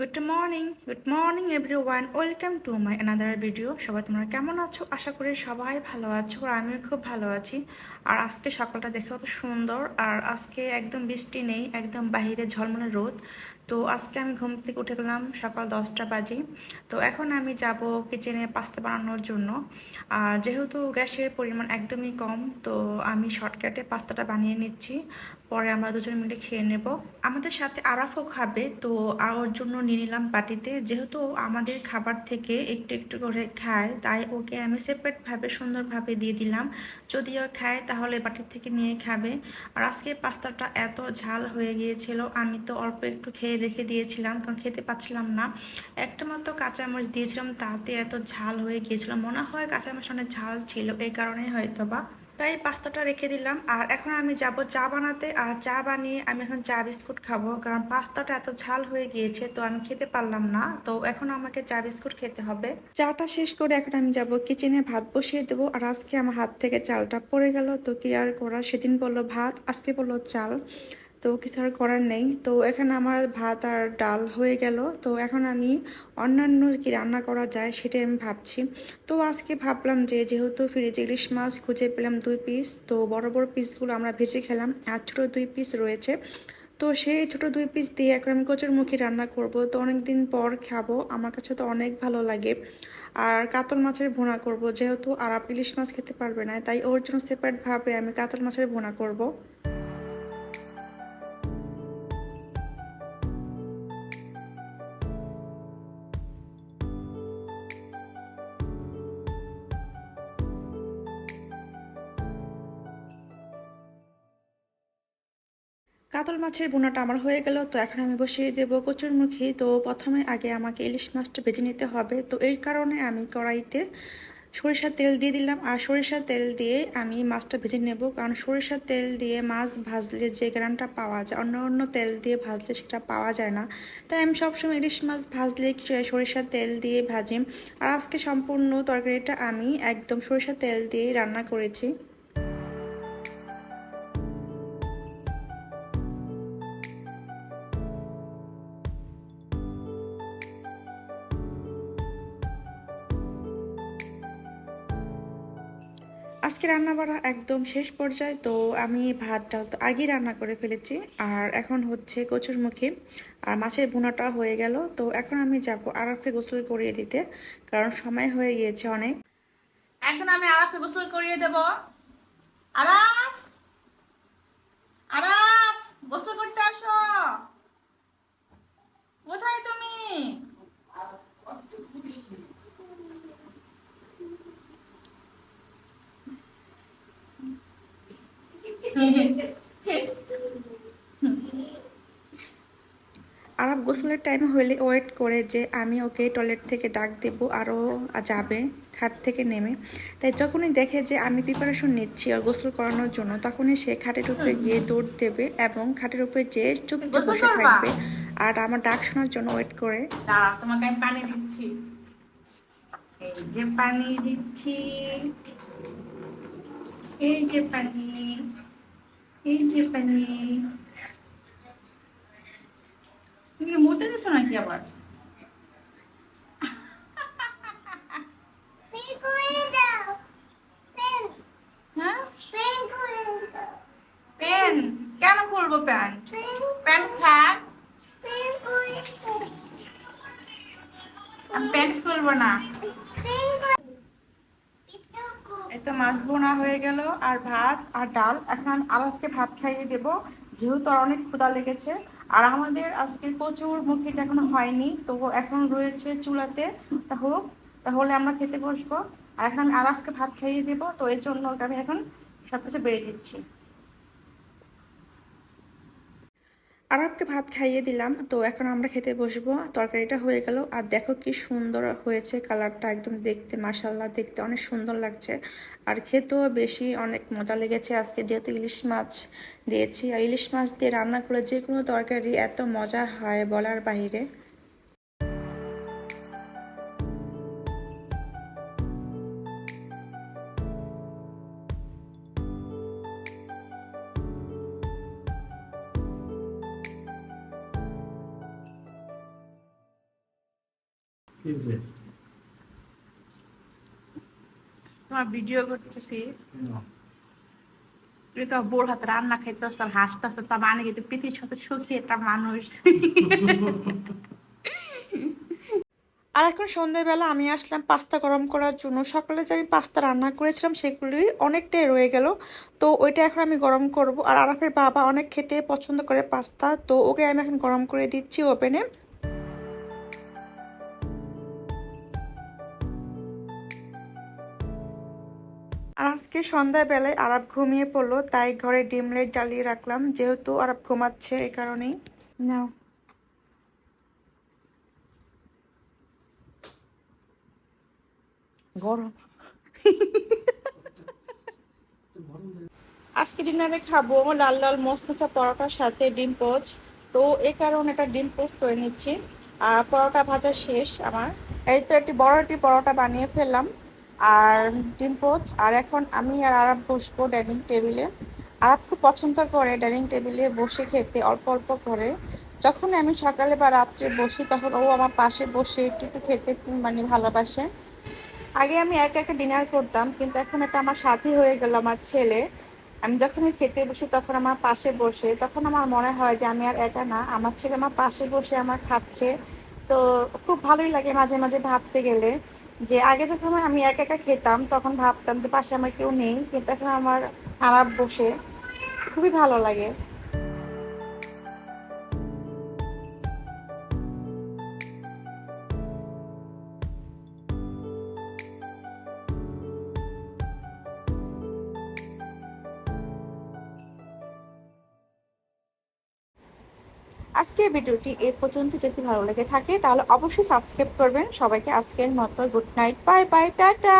Good morning good morning everyone welcome to my another video সবাই তোমরা কেমন আছো? আশা করি সবাই ভালো আছো আর আমিও খুব ভালো আছি। আর আজকে সকালটা দেখে অত সুন্দর। আর আজকে একদম বৃষ্টি নেই, একদম বাহিরে ঝলমলে রোদ। তো আজকে আমি ঘুম থেকে উঠে গেলাম সকাল দশটা বাজে। তো এখন আমি যাব কিচেনে পাস্তা বানানোর জন্য। আর যেহেতু গ্যাসের পরিমাণ একদমই কম, তো আমি শর্টকাটে পাস্তাটা বানিয়ে নিচ্ছি। পরে আমরা দুজন মিলে খেয়ে নেব। আমাদের সাথে আরাফও খাবে, তো ওর জন্য নিয়ে নিলাম বাটিতে। যেহেতু আমাদের খাবার থেকে একটু একটু করে খায়, তাই ওকে আমি সেপারেটভাবে সুন্দরভাবে দিয়ে দিলাম। যদিও খায়, তাহলে বাটির থেকে নিয়ে খাবে। আর আজকে পাস্তাটা এত ঝাল হয়ে গিয়েছিল, আমি তো অল্প একটু খেয়ে রেখে দিয়েছিলাম, কারণ খেতে পাচ্ছিলাম না। একটা মাত্র কাঁচামরিচ দিয়েছিলাম, তাতে এত ঝাল হয়ে গিয়েছিল। মনে হয় কাঁচামরিচ অনেক ঝাল ছিল এই কারণেই হয়তো বা তাই পাস্তাটা রেখে দিলাম। আর এখন আমি যাব চা বানাতে। আর চা বানিয়ে আমি এখন চা বিস্কুট খাব। কারণ পাস্তাটা এত ঝাল হয়ে গিয়েছে, তো আমি খেতে পারলাম না। তো এখন আমাকে চা বিস্কুট খেতে হবে। চাটা শেষ করে এখন আমি যাব কিচেনে ভাত বসিয়ে দেবো। আর আজকে আমার হাত থেকে চালটা পড়ে গেল। তো কি আর করা? সেদিন বলল ভাত, আজকে বলল চাল। তো কিছু আর করার নেই। তো এখানে আমার ভাত আর ডাল হয়ে গেল। তো এখন আমি অন্যান্য কি রান্না করা যায় সেটাই আমি ভাবছি। তো আজকে ভাবলাম যে যেহেতু ফ্রিজে ইলিশ মাছ খুঁজে পেলাম দুই পিস তো বড় বড় পিসগুলো আমরা ভেজে খেলাম আর ছোটো দুই পিস রয়েছে। তো সেই ছোটো দুই পিস দিয়ে এখন আমি কচুর মুখী রান্না করব। তো অনেক দিন পর খাব। আমার কাছে তো অনেক ভালো লাগে। আর কাতল মাছের ভুনা করব। যেহেতু আরাপ ইলিশ মাছ খেতে পারবে না, তাই ওর জন্য সেপারেটভাবে আমি কাতল মাছের ভুনা করব। কাতল মাছের বোনাটা আমার হয়ে গেল, তো এখন আমি বসিয়ে দেব কচুরমুখী তো প্রথমে আগে আমাকে ইলিশ মাছটা ভেজে নিতে হবে। তো এই কারণে আমি কড়াইতে সরিষার তেল দিয়ে দিলাম। আর সরিষার তেল দিয়ে আমি মাছটা ভেজে নেব। কারণ সরিষার তেল দিয়ে মাছ ভাজলে যে গ্রানটা পাওয়া যায়, অন্য অন্য তেল দিয়ে ভাজলে সেটা পাওয়া যায় না। তাই আমি সবসময় ইলিশ মাছ ভাজলে সরিষার তেল দিয়ে ভাজি। আর আজকে সম্পূর্ণ তরকারিটা আমি একদম সরিষার তেল দিয়ে রান্না করেছি। আজকে রান্না বাড়া একদম শেষ পর্যায়ে, তো আমি ভাত, ডাল তো আগেই রান্না করে ফেলেছি। আর এখন হচ্ছে কচুর মুখে, আর মাছের বোনাটা হয়ে গেল। তো এখন আমি যাব আরাফকে গোসল করিয়ে দিতে, কারণ সময় হয়ে গিয়েছে অনেক। এখন আমি আরাফকে গোসল করিয়ে দেব। আরাফ গোসলের টাইম হলে ওয়েট করে যে আমি ওকে টয়লেট থেকে ডাক দেবো আরও যাবে খাট থেকে নেমে। তাই যখনই দেখে যে আমি প্রিপারেশন নিচ্ছি আর গোসল করানোর জন্য তখনই সে খাটের উপরে গিয়ে দৌড় দেবে এবং খাটের উপরে যেয়ে চুপচাপ গোসল বসে থাকবে আর আমার ডাক শোনার জন্য ওয়েট করে। তোমাকে আমি পানি দিচ্ছি। এই যে পানি দিচ্ছি। এই যে পানি। এই যে তুমি মুতে দিছো নাকি আবার? হ্যাঁ? কেন খুলবো প্যান্ট প্যান্ট আমি প্যান্ট খুলবো না পেন করে এটুকু এই তো মাছ বোনা হয়ে গেল, আর ভাত আর ডাল। এখন আমি আলাদকে ভাত খাইয়ে দেব, যেহেতু আর অনেক ক্ষুদা লেগেছে। আর আমাদের আজকে কচুর মুখিটা এখনও হয়নি তো এখন রয়েছে চুলাতে। তা হোক, তাহলে আমরা খেতে বসবো। আর এখন আমি আলাদকে ভাত খাইয়ে দেবো, তো এর জন্য আমি এখন সব কিছু বেড়ে দিচ্ছি। আরবকে ভাত খাইয়ে দিলাম। তো এখন আমরা খেতে বসবো। তরকারিটা হয়ে গেল। আর দেখো কি সুন্দর হয়েছে কালারটা একদম দেখতে। মাসাল্লাহ দেখতে অনেক সুন্দর লাগছে। আর খেতেও বেশি অনেক মজা লেগেছে। আজকে যেহেতু ইলিশ মাছ দিয়েছি। আর ইলিশ মাছ দিয়ে রান্না করে যে কোনো তরকারি এত মজা হয় বলার বাইরে তোমার ভিডিও করতেছি। তো বোর হাতে রান্না খাইতেছ আর হাসতেছ তা মানে কিন্তু পৃথিবীর সাথে সুখী একটা মানুষ। আর এখন সন্ধ্যাবেলা আমি আসলাম পাস্তা গরম করার জন্য। সকালে যে আমি পাস্তা রান্না করেছিলাম সেগুলি অনেকটাই রয়ে গেল। তো ওইটা এখন আমি গরম করব। আর আরাফের বাবা অনেক খেতে পছন্দ করে পাস্তা তো ওকে আমি এখন গরম করে দিচ্ছি ওভেনে। আজকে সন্ধ্যাবেলায় আরব ঘুমিয়ে পড়ল, তাই ঘরে ডিম লাইট জ্বালিয়ে রাখলাম। যেহেতু আরব ঘুমাচ্ছে এই কারণেই। নাও। গরম। আজকে ডিনারে খাব লাল লাল মশমচা পরোটার সাথে ডিম পোচ। তো এই কারণে একটা ডিম পোচ করে নিচ্ছি। আর পরোটা ভাজা শেষ আমার। এই তো একটি বড় একটি পরোটা বানিয়ে ফেললাম। আর ডিম পোচ, আর এখন আমি আর আরাপ বসবো ডাইনিং টেবিলে। আরাপ খুব পছন্দ করে ডাইনিং টেবিলে বসে খেতে, অল্প অল্প করে। যখন আমি সকালে বা রাত্রে বসি, তখন ও আমার পাশে বসে একটু একটু খেতে মানে ভালোবাসে। আগে আমি একা একা ডিনার করতাম, কিন্তু এখন এটা আমার সাথী হয়ে গেল, আমার ছেলে। আমি যখনই খেতে বসি, তখন আমার পাশে বসে। তখন আমার মনে হয় যে আমি আর একা না, আমার ছেলে আমার পাশে বসে আমার খাচ্ছে। তো খুব ভালোই লাগে মাঝে মাঝে ভাবতে গেলে। যে আগে যখন আমি একা একা খেতাম, তখন ভাবতাম যে পাশে আমার কেউ নেই, কিন্তু এখন আমার আরাপ বসে খুবই ভালো লাগে। আজকে ভিডিওটি এ পর্যন্ত যদি ভালো লেগে থাকে, তাহলে অবশ্যই সাবস্ক্রাইব করবেন। সবাইকে আজকের মতো good night. Bye bye, tata!